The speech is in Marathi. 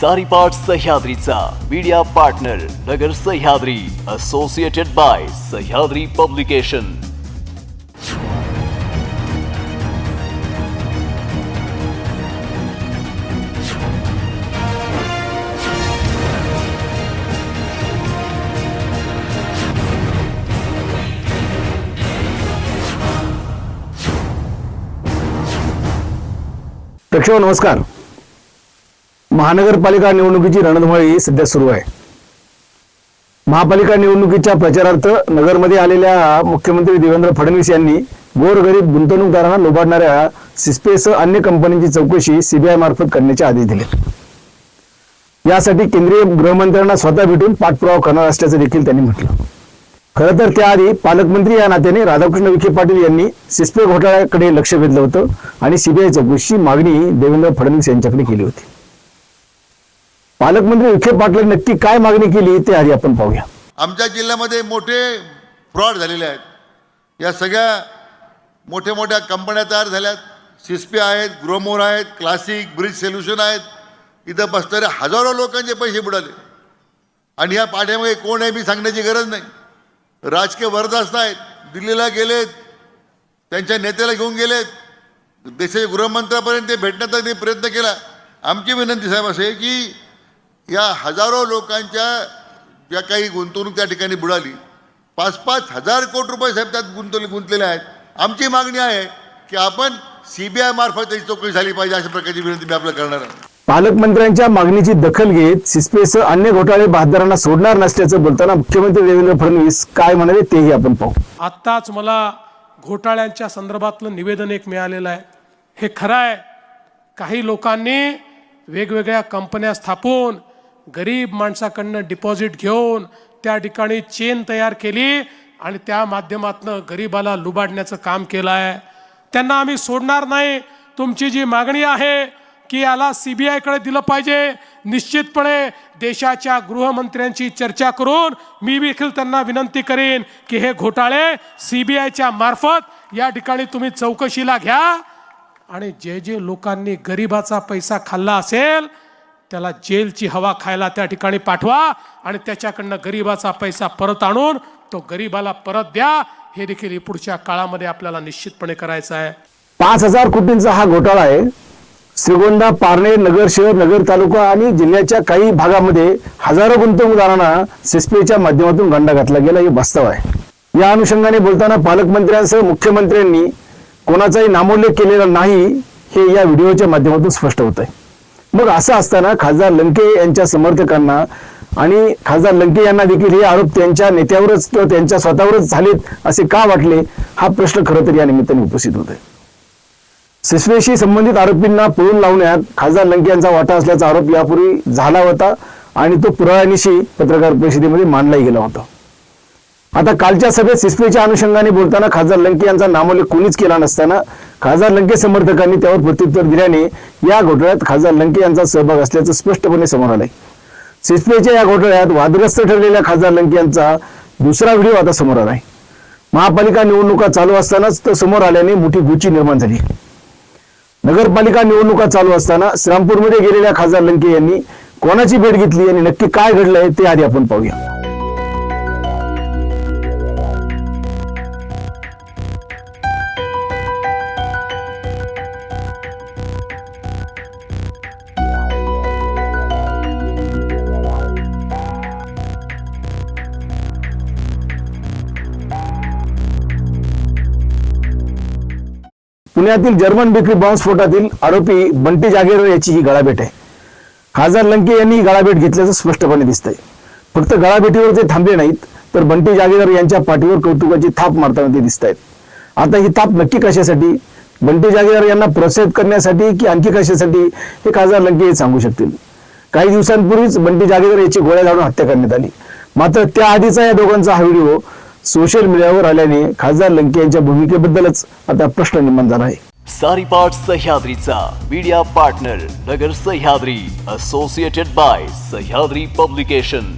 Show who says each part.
Speaker 1: सारीपाट सह्याद्रीचा media partner Nagar Sahyadri associated by Sahyadri publication
Speaker 2: नमस्कार. महानगरपालिका निवडणुकीची रणधुमाळी सध्या सुरू आहे. महापालिका निवडणुकीच्या प्रचारार्थ नगरमध्ये आलेल्या मुख्यमंत्री देवेंद्र फडणवीस यांनी गोरगरीब गुंतवणूकदारांना लोबाडणाऱ्या सिस्पेसह अन्य कंपन्यांची चौकशी सीबीआय मार्फत करण्याचे आदेश दिले. यासाठी केंद्रीय गृहमंत्र्यांना स्वतः भेटून पाठपुरावा करणार असल्याचं देखील त्यांनी म्हटलं. खरं तर त्याआधी पालकमंत्री या नात्याने राधाकृष्ण विखे पाटील यांनी सिस्पे घोटाळ्याकडे लक्ष वेधलं होतं आणि सीबीआय चौकशीची मागणी देवेंद्र फडणवीस यांच्याकडे केली होती. पालकमंत्री विखे पाटील नक्की काय मागणी केली ते आधी आपण पाहूया.
Speaker 3: आमच्या जिल्ह्यामध्ये मोठे फ्रॉड झालेले आहेत. या सगळ्या मोठ्या मोठ्या कंपन्या तयार झाल्यात. सिस्पी आहेत ग्रोमोर आहेत क्लासिक ब्रिज सोल्युशन आहेत. इथं बसणारे हजारो लोकांचे पैसे बुडाले आणि या पाठ्यामध्ये कोण आहे मी सांगण्याची गरज नाही. राजकीय वरदास्त आहेत. दिल्लीला गेलेत. त्यांच्या नेत्याला घेऊन गेलेत. देशाच्या गृहमंत्र्यापर्यंत ते भेटण्याचा ते प्रयत्न केला. आमची विनंती साहेब असे की या हजारो लोकांच्या ज्या काही गुंतवणूक त्या ठिकाणी बुडाली पाच पाच हजार कोटी रुपये साहेब त्यात गुंतवले गुंतलेले आहेत. आमची मागणी आहे की आपण सी बी आय मार्फत त्याची चौकशी झाली पाहिजे अशा प्रकारची विनंती मी आपल्याला करणार आहे.
Speaker 2: पालकमंत्र्यांच्या मागणीची दखल घेत सिस्पेसह अन्य घोटाळे बहादरांना सोडणार नसल्याचं बोलताना मुख्यमंत्री देवेंद्र फडणवीस काय म्हणाले तेही आपण पाहू.
Speaker 4: आत्ताच मला घोटाळ्यांच्या संदर्भातलं निवेदन एक मिळालेलं आहे. हे खरं आहे. काही लोकांनी वेगवेगळ्या कंपन्या स्थापून गरीब माणसाकडनं डिपॉझिट घेऊन त्या ठिकाणी चेन तयार केली आणि त्या माध्यमातनं गरीबाला लुबाडण्याचं काम केलं आहे त्यांना आम्ही सोडणार नाही. तुमची जी मागणी आहे की याला सी बी आयकडे दिलं पाहिजे. निश्चितपणे देशाच्या गृहमंत्र्यांची चर्चा करून मी देखील त्यांना विनंती करेन की हे घोटाळे सी बी आयच्या मार्फत या ठिकाणी तुम्ही चौकशीला घ्या. आणि जे जे लोकांनी गरिबाचा पैसा खाल्ला असेल त्याला जेलची हवा खायला त्या ठिकाणी पाठवा आणि त्याच्याकडनं गरिबाचा पैसा परत आणून तो गरिबाला परत द्या. हे देखील पुढच्या काळामध्ये आपल्याला निश्चितपणे करायचं आहे.
Speaker 2: पाच हजार कोटींचा हा घोटाळा आहे. श्रीगोंदा पारणे नगर शहर नगर तालुका आणि जिल्ह्याच्या काही भागामध्ये हजारो गुंतवणूकदारांना सिस्पेच्या माध्यमातून गंडा घातला गेला. हे वास्तव आहे. या अनुषंगाने बोलताना पालकमंत्र्यांसह मुख्यमंत्र्यांनी कोणाचाही नामोल्लेख केलेला नाही हे या व्हिडिओच्या माध्यमातून स्पष्ट होत आहे. मग असं असताना खासदार लंके यांच्या समर्थकांना आणि खासदार लंके यांना देखील हे आरोप त्यांच्या नेत्यावरच किंवा त्यांच्या स्वतःवरच झालेत असे का वाटले हा प्रश्न खरं तर या निमित्ताने उपस्थित होत आहे सिस्वेशी संबंधित आरोपींना पळून लावण्यात खासदार लंके यांचा वाटा असल्याचा आरोप यापूर्वी झाला होता आणि तो पुराव्यानिशी पत्रकार परिषदेमध्ये मांडलाही गेला होता. आता कालच्या सभेत सिस्पेच्या अनुषंगाने बोलताना खासदार लंके यांचा नामोल्लेख कोणीच केला नसताना खासदार लंके समर्थकांनी त्यावर प्रत्युत्तर दिल्याने या घोटाळ्यात खासदार लंके यांचा सहभाग असल्याचं स्पष्टपणे समोर आलंय. सिस्पेच्या या घोटाळ्यात वादग्रस्त ठरलेल्या खासदार लंके यांचा दुसरा व्हिडिओ आता समोर आलाय. महापालिका निवडणुका चालू असतानाच तो समोर आल्याने मोठी गुची निर्माण झाली. नगरपालिका निवडणुका चालू असताना श्रामपूरमध्ये गेलेल्या खासदार लंके यांनी कोणाची भेट घेतली आणि नक्की काय घडलंय ते आधी आपण पाहूया. पुण्यातील जर्मन बेकरी बॉम्बस्फोटातील आरोपी बंटी जागेवर याची ही गळाभेट आहे. खासदार लंके यांनी ही गळाभेट घेतल्याचं स्पष्टपणे दिसतंय. फक्त गळाभेटीवर ते थांबले नाहीत तर बंटी जागेवर यांच्या पाठीवर कौतुकाची थाप मारताना ते दिसत आहेत आता ही थाप नक्की कशासाठी? बंटी जागेवर यांना प्रोत्साहित करण्यासाठी की आणखी कशासाठी? हे खासदार लंके हे सांगू शकतील. काही दिवसांपूर्वीच बंटी जागेवर याची गोळ्या झाडून हत्या करण्यात आली. मात्र त्याआधीचा या दोघांचा हा व्हिडिओ सोशल मीडियावर आल्याने खासदार लंके यांच्या भूमिकेबद्दलच आता प्रश्न निर्माण झाला आहे.
Speaker 1: Saripat सह्याद्रीचा media partner Nagar Sahyadri associated by Sahyadri publication